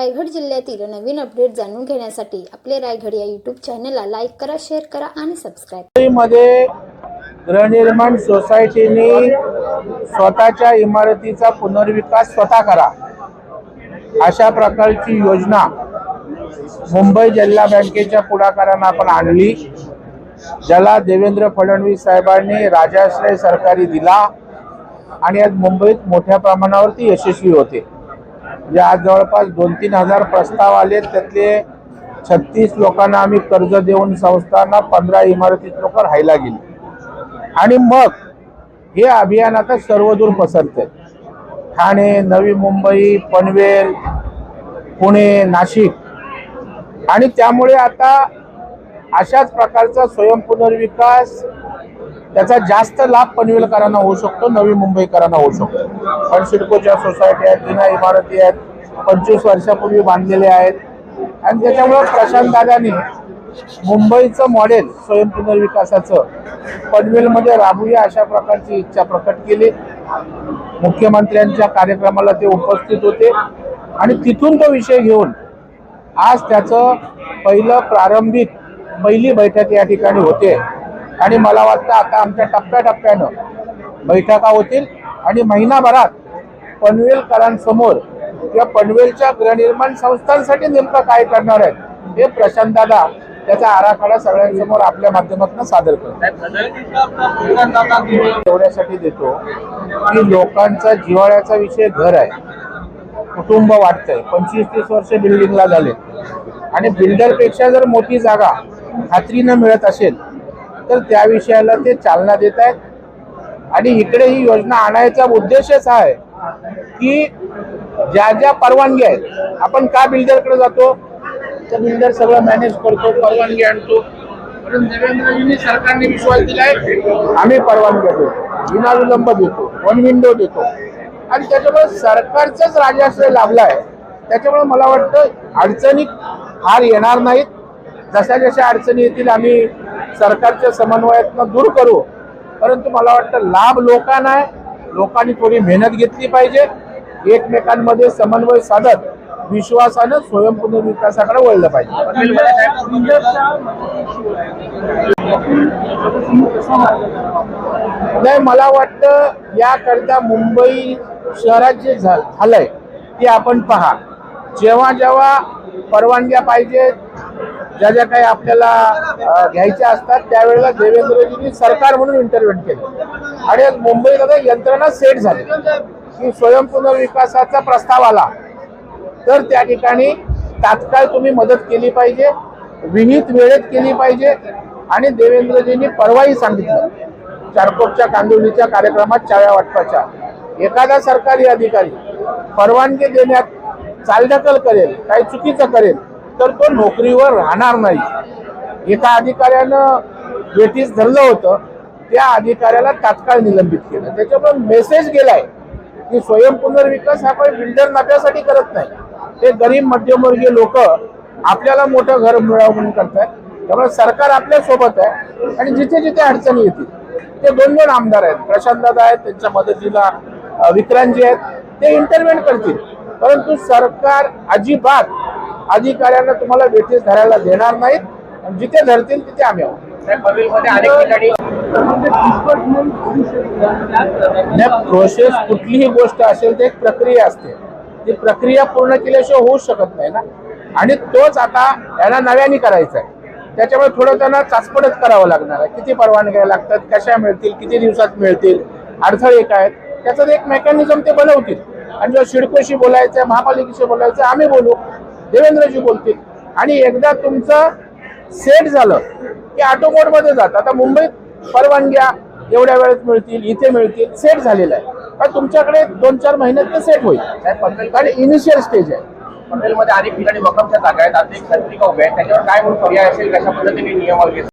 रायगड जिल्ह्यातील नवीन अपडेट जाणून घेण्यासाठी आपले रायगड या यूट्यूब चॅनलला लाईक करा शेअर करा आणि सबस्क्राईबमध्ये गृहनिर्माण सोसायटीने स्वतःच्या इमारतीचा पुनर्विकास स्वतः करा. अशा प्रकारची योजना मुंबई जिल्हा बँकेच्या पुढाकारानं आपण आणली. ज्याला देवेंद्र फडणवीस साहेबांनी राजाश्रय सरकारी दिला आणि आज मुंबईत मोठ्या प्रमाणावरती यशस्वी होते. म्हणजे आज जवळपास दोन तीन हजार प्रस्ताव आले. त्यातले छत्तीस लोकांना आम्ही कर्ज देऊन संस्थांना पंधरा इमारतीत लोक राहायला गेली. आणि मग हे अभियान आता सर्वदूर पसरते ठाणे नवी मुंबई पनवेल पुणे नाशिक. आणि त्यामुळे आता अशाच प्रकारचा स्वयंपुनर्विकास त्याचा जास्त लाभ पनवेलकरांना होऊ शकतो नवी मुंबईकरांना होऊ शकतो. पण सिडकोच्या सोसायटी आहेत जुन्या इमारती आहेत पंचवीस वर्षापूर्वी बांधलेल्या आहेत. आणि त्याच्यामुळं प्रशांत दादांनी मुंबईचं मॉडेल स्वयंपुनर्विकासाचं पनवेलमध्ये राबूया अशा प्रकारची इच्छा प्रकट केली. मुख्यमंत्र्यांच्या कार्यक्रमाला ते उपस्थित होते. आणि तिथून तो विषय घेऊन आज त्याचं पहिलं प्रारंभिक पहिली बैठक या ठिकाणी होते. आणि मला वाटतं आता आमच्या टप्प्याटप्प्यानं बैठका होतील. आणि महिनाभरात पनवेलकरांसमोर किंवा पनवेलच्या गृहनिर्माण संस्थांसाठी नेमकं काय करणार आहेत हे प्रशांत दादा त्याचा आराखडा सगळ्यांसमोर आपल्या माध्यमातून सादर करतो एवढ्यासाठी देतो की लोकांचा जिव्हाळ्याचा विषय घर आहे. कुटुंब वाटतंय पंचवीस तीस वर्ष बिल्डिंगला झाले. आणि बिल्डरपेक्षा जर मोठी जागा खात्रीनं मिळत असेल तर त्या विषयाला ते चालना देत आहेत. आणि इकडे ही योजना आणायचा उद्देशच आहे की ज्या ज्या परवानगी आहेत आपण का बिल्डरकडे जातो? तर बिल्डर सगळं मॅनेज करतो परवानगी आणतो. म्हणून देवेंद्रजींनी सरकारने विश्वास दिलाय आम्ही परवानगी देतो विनाविलंब देतो. वन विंडो देतो. आणि त्याच्यामुळे सरकारचाच राजाश्रय लाभलाय. त्याच्यामुळे मला वाटतं अडचणी फार येणार नाहीत. जशा जशा अडचणी येतील आम्ही सरकारच्या समन्वयातनं दूर करू. परंतु मला वाटतं लाभ लोकांना आहे. लोकांनी थोडी मेहनत घेतली पाहिजे. एकमेकांमध्ये समन्वय साधत विश्वासानं स्वयंपुनर्विकासाकडे वळलं पाहिजे. नाही मला वाटतं याकरता मुंबई शहरात जे झालंय ते आपण पहा. जेव्हा जेव्हा परवानग्या पाहिजेत ज्या ज्या काही आपल्याला घ्यायच्या असतात त्यावेळेला देवेंद्रजींनी सरकार म्हणून इंटरव्हेंट केलं. आणि आज मुंबईत आता यंत्रणा सेट झाली. की स्वयंपुनर्विकासाचा प्रस्ताव आला. तर त्या ठिकाणी तात्काळ तुम्ही मदत केली पाहिजे विहित वेळेत केली पाहिजे आणि देवेंद्रजींनी परवाही सांगितलं. चारकोटच्या कांदिवलीच्या कार्यक्रमात चाव्या वाटपाच्या. एखादा सरकारी अधिकारी परवानगी देण्यात चालढकल करेल काही चुकीचं करेल तर तो नोकरीवर राहणार नाही. एका अधिकाऱ्यानं वेटीस धरलं होतं. त्या अधिकाऱ्याला तात्काळ निलंबित केलं. त्याच्यामुळे मेसेज गेलाय की स्वयंपुनर्विकास हा काही बिल्डर नफ्यासाठी करत नाही. ते गरीब मध्यमवर्गीय लोक आपल्याला मोठं घर मिळावं म्हणून करतात त्यामुळे सरकार आपल्यासोबत आहे आणि जिथे जिथे अडचणी येतील ते दोन दोन आमदार आहेत. प्रशांत दादा आहेत त्यांच्या मदतीला विक्रांत विक्रांतजी आहेत. ते इंटरव्हेंट करतील. परंतु सरकार अजिबात अधिकाऱ्यांना तुम्हाला वेटीस धरायला देणार नाहीत. आणि जिथे धरतील तिथे आम्ही आहोत. प्रोसेस कुठलीही गोष्ट असेल तर एक प्रक्रिया असते. ती प्रक्रिया पूर्ण केल्याशिवाय होऊ शकत नाही ना. आणि तोच आता यांना नव्याने करायचा आहे त्याच्यामुळे थोडं त्यांना चाचपडच करावं लागणार आहे. किती परवानग्या लागतात कशा मिळतील किती दिवसात मिळतील अडथळे काय आहेत त्याचं एक मेकॅनिझम ते बनवतील. आणि जेव्हा सिडकोशी बोलायचं महापालिकेशी बोलायचं आम्ही बोलू. देवेंद्रजी बोलतील. आणि एकदा तुमचं सेट झालं की ऑटो मध्ये जात. आता मुंबईत परवानग्या एवढ्या वेळेत मिळतील इथे मिळतील सेट झालेलं आहे. पण तुमच्याकडे दोन चार महिन्यात ते सेट होईल. कारण इनिशियल स्टेज आहे. पनवेलमध्ये अनेक ठिकाणी वकफच्या जागा आहेत. आता एक संत्रिका उभ्या आहेत. त्याच्यावर काय म्हणून पर्याय असेल? कशा पद्धतीने नियमावली